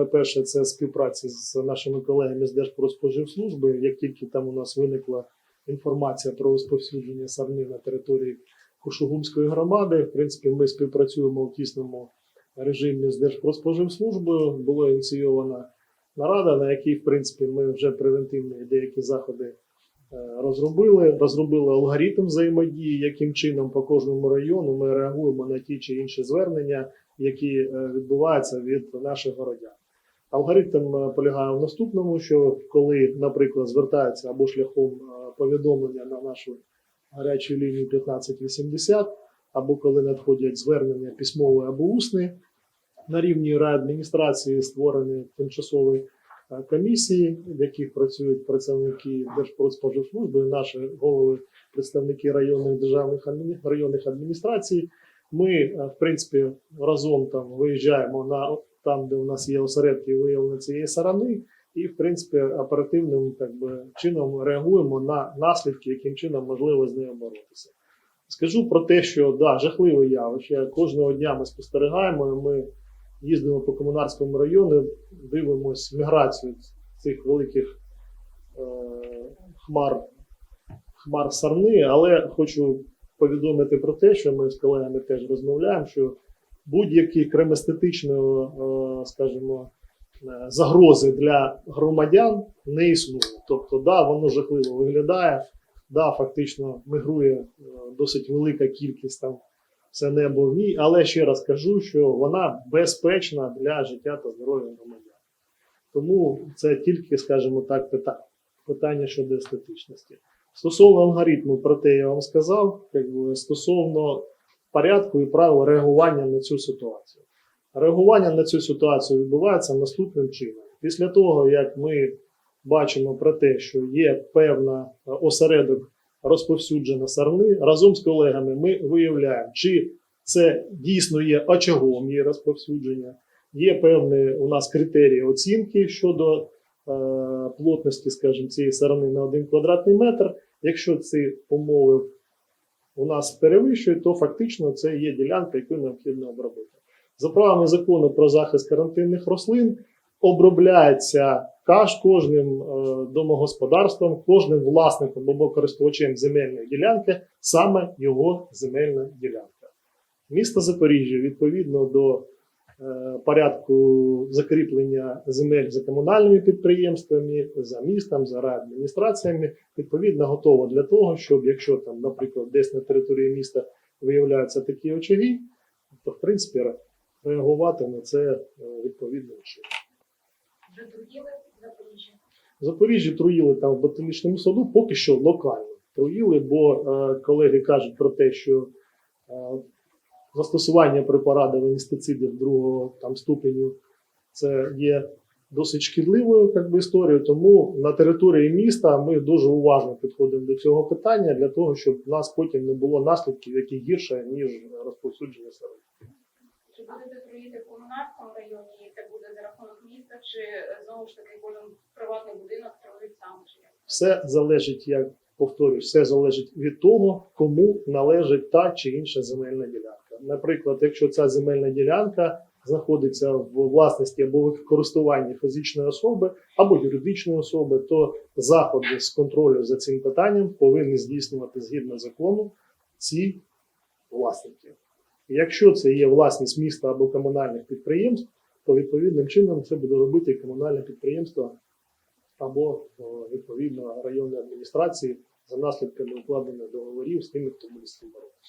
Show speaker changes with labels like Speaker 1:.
Speaker 1: Саме перше це співпраця з нашими колегами з Держпродспоживслужби. Як тільки там у нас виникла інформація про розповсюдження сарни на території Кошугумської громади, в принципі, ми співпрацюємо в тісному режимі з Держпродспоживслужбою. Була ініційована нарада, на якій, в принципі, ми вже превентивні деякі заходи е, розробили. Розробили алгоритм взаємодії, яким чином по кожному району ми реагуємо на ті чи інші звернення, які е, відбуваються від наших городян. Алгоритм е, полягає в наступному: що коли, наприклад, звертаються або шляхом е, повідомлення на нашу гарячу лінію 1580, або коли надходять звернення письмове або усне, на рівні райадміністрації створені тимчасові е, комісії, в яких працюють працівники Держпродспоживслужби, наші голови, представники районних державних районних адміністрацій. Ми, в принципі, разом там виїжджаємо на там, де у нас є осередки виявлення цієї сарани, і, в принципі, оперативним так би, чином реагуємо на наслідки, яким чином можливо з нею боротися. Скажу про те, що да, жахливе явище. Кожного дня ми спостерігаємо. Ми їздимо по комунарському району, дивимося міграцію цих великих е, хмар, хмар сарни, але хочу повідомити про те, що ми з колегами теж розмовляємо, що будь-які креместетичної, е, скажімо, е, загрози для громадян не існує. Тобто, да, воно жахливо виглядає, да, фактично мігрує е, досить велика кількість там все небо в ній, але ще раз кажу, що вона безпечна для життя та здоров'я громадян. Тому це тільки, скажімо так, питання, питання щодо естетичності. Стосовно алгоритму, про те я вам сказав, стосовно порядку і правил реагування на цю ситуацію. Реагування на цю ситуацію відбувається наступним чином. Після того, як ми бачимо про те, що є певна е, осередок розповсюджена сарни, разом з колегами ми виявляємо, чи це дійсно є очагом її розповсюдження. Є певні у нас критерії оцінки щодо е, плотності, скажімо, цієї сарни на один квадратний метр. Якщо ці умови у нас перевищує, то фактично це є ділянка, яку необхідно обробити. За правами закону про захист карантинних рослин обробляється кожним е, домогосподарством, кожним власником або користувачем земельної ділянки, саме його земельна ділянка. Місто Запоріжжя відповідно до порядку закріплення земель за комунальними підприємствами, за містом, за райадміністраціями, відповідно готово для того, щоб якщо там, наприклад, десь на території міста виявляються такі очаги, то в принципі реагувати на це е, відповідним чином.
Speaker 2: В Запоріжжі
Speaker 1: труїли там в ботанічному саду, поки що локально труїли, бо е, колеги кажуть про те, що е, застосування препаратів інстицидів другого там ступеню це є досить шкідливою як би, історією. Тому на території міста ми дуже уважно підходимо до цього питання для того, щоб в нас потім не було наслідків, які гірше ніж розповсюдження саду.
Speaker 2: Чи будете труїти в комунальному районі, і це буде за рахунок міста, чи знову ж таки кожен приватний будинок труїть сам? Чи?
Speaker 1: Все залежить, як повторюю, все залежить від того, кому належить та чи інша земельна ділянка. Наприклад, якщо ця земельна ділянка знаходиться в власності або в фізичної особи або юридичної особи, то заходи з контролю за цим питанням повинні здійснювати згідно закону ці власники. Якщо це є власність міста або комунальних підприємств, то відповідним чином це буде робити комунальне підприємство або відповідно районної адміністрації за наслідками укладених договорів з тими, хто буде з цим боротися.